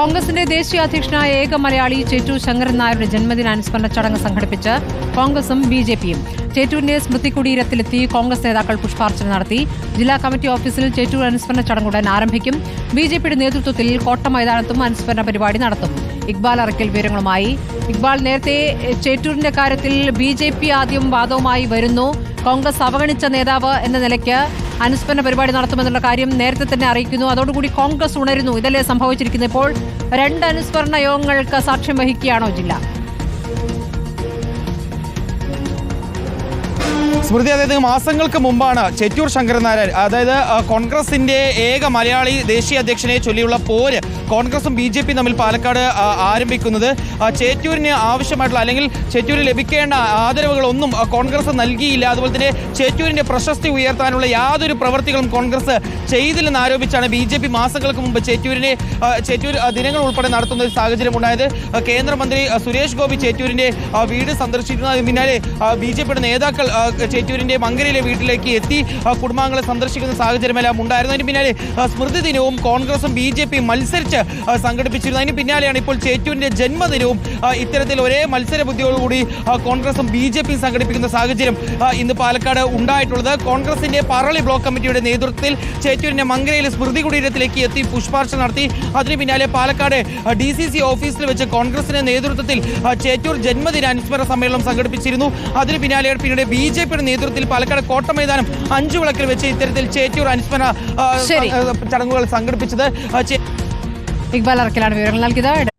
കോൺഗ്രസിന്റെ ദേശീയ അധ്യക്ഷനായ ഏക മലയാളി ചേറ്റു ശങ്കരൻ നായരുടെ ജന്മദിനാനുസ്മരണ ചടങ്ങ് സംഘടിപ്പിച്ച് കോൺഗ്രസും ബി ജെ പിയും ചേറ്റൂരിന്റെ സ്മൃതി കുടീരത്തിലെത്തി കോൺഗ്രസ് നേതാക്കൾ പുഷ്പാർച്ചന നടത്തി. ജില്ലാ കമ്മിറ്റി ഓഫീസിൽ ചേറ്റൂർ അനുസ്മരണ ചടങ്ങ് ഉടൻ ആരംഭിക്കും. ബി ജെ പിയുടെ നേതൃത്വത്തിൽ കോട്ട മൈതാനത്തും അനുസ്മരണ പരിപാടി നടത്തും. ഇക്ബാൽ അറക്കൽ വിവരങ്ങളുമായി. ഇക്ബാൽ നേരത്തെ ചേറ്റൂരിന്റെ കാര്യത്തിൽ ബി ജെ പി ആദ്യം വാദവുമായി വരുന്നു. കോൺഗ്രസ് അവഗണിച്ച നേതാവ് എന്ന നിലയ്ക്ക് അനുസ്മരണ പരിപാടി നടത്തുമെന്നുള്ള കാര്യം നേരത്തെ തന്നെ അറിയിക്കുന്നു. അതോടുകൂടി കോൺഗ്രസ് ഉണരുന്നു. ഇതല്ലേ സംഭവിച്ചിരിക്കുന്നത്. ഇപ്പോൾ രണ്ട് അനുസ്മരണ യോഗങ്ങൾക്ക് സാക്ഷ്യം വഹിക്കുകയാണോ ജില്ല? സ്മൃതി അതായത് മാസങ്ങൾക്ക് മുമ്പാണ് ചെറ്റൂർ ശങ്കരനാരായൺ അതായത് കോൺഗ്രസിന്റെ ഏക മലയാളി ദേശീയ അധ്യക്ഷനെ ചൊല്ലിയുള്ള പോര് കോൺഗ്രസും ബി ജെ പി തമ്മിൽ പാലക്കാട് ആരംഭിക്കുന്നത്. ചേറ്റൂരിന് ആവശ്യമായിട്ടുള്ള അല്ലെങ്കിൽ ചേറ്റൂരിന് ലഭിക്കേണ്ട ആദരവുകളൊന്നും കോൺഗ്രസ് നൽകിയില്ല. അതുപോലെ തന്നെ ചേറ്റൂരിന്റെ പ്രശസ്തി ഉയർത്താനുള്ള യാതൊരു പ്രവൃത്തികളും കോൺഗ്രസ് ചെയ്തില്ലെന്ന് ആരോപിച്ചാണ് ബി ജെ പി മാസങ്ങൾക്ക് മുമ്പ് ചേറ്റൂരിനെ ചേറ്റൂർ ദിനങ്ങൾ ഉൾപ്പെടെ നടത്തുന്ന ഒരു സാഹചര്യം ഉണ്ടായത്. കേന്ദ്രമന്ത്രി സുരേഷ് ഗോപി ചേറ്റൂരിന്റെ വീട് സന്ദർശിക്കുന്നതിന് പിന്നാലെ ബി ജെ പിയുടെ നേതാക്കൾ ചേറ്റൂരിന്റെ മങ്കരയിലെ വീട്ടിലേക്ക് എത്തി കുടുംബാംഗങ്ങളെ സന്ദർശിക്കുന്ന സാഹചര്യമെല്ലാം ഉണ്ടായിരുന്നു. അതിന് പിന്നാലെ സ്മൃതി ദിനവും കോൺഗ്രസും ബി ജെ പിയും മത്സരിച്ച് സംഘടിപ്പിച്ചിരുന്നു. അതിന് പിന്നാലെയാണ് ഇപ്പോൾ ചേറ്റൂരിന്റെ ജന്മദിനവും ഇത്തരത്തിൽ ഒരേ മത്സര ബുദ്ധിയോടുകൂടി കോൺഗ്രസും ബി ജെ പിയും സംഘടിപ്പിക്കുന്ന സാഹചര്യം ഇന്ന് പാലക്കാട് ഉണ്ടായിട്ടുള്ളത്. കോൺഗ്രസിന്റെ പറളി ബ്ലോക്ക് കമ്മിറ്റിയുടെ നേതൃത്വത്തിൽ ചേറ്റൂരിന്റെ മങ്കരയിൽ സ്മൃതി കുടീരത്തിലേക്ക് എത്തി പുഷ്പാർച്ച നടത്തി. അതിന് പിന്നാലെ പാലക്കാട് ഡി സി സി ഓഫീസിൽ വെച്ച് കോൺഗ്രസിന്റെ നേതൃത്വത്തിൽ ചേറ്റൂർ ജന്മദിന അനുസ്മരണ സമ്മേളനം സംഘടിപ്പിച്ചിരുന്നു. അതിന് പിന്നാലെയാണ് പിന്നീട് ബി ജെ പിയുടെ നേതൃത്വത്തിൽ പാലക്കാട് കോട്ട മൈതാനം അഞ്ചു വിളക്കിൽ വെച്ച് ഇത്തരത്തിൽ ചേറ്റൂർ അനുസ്മരണ ചടങ്ങുകൾ സംഘടിപ്പിച്ചത് ഇക്ബാൽ അറക്കലാണ് വിവരങ്ങൾ നൽകിയത്.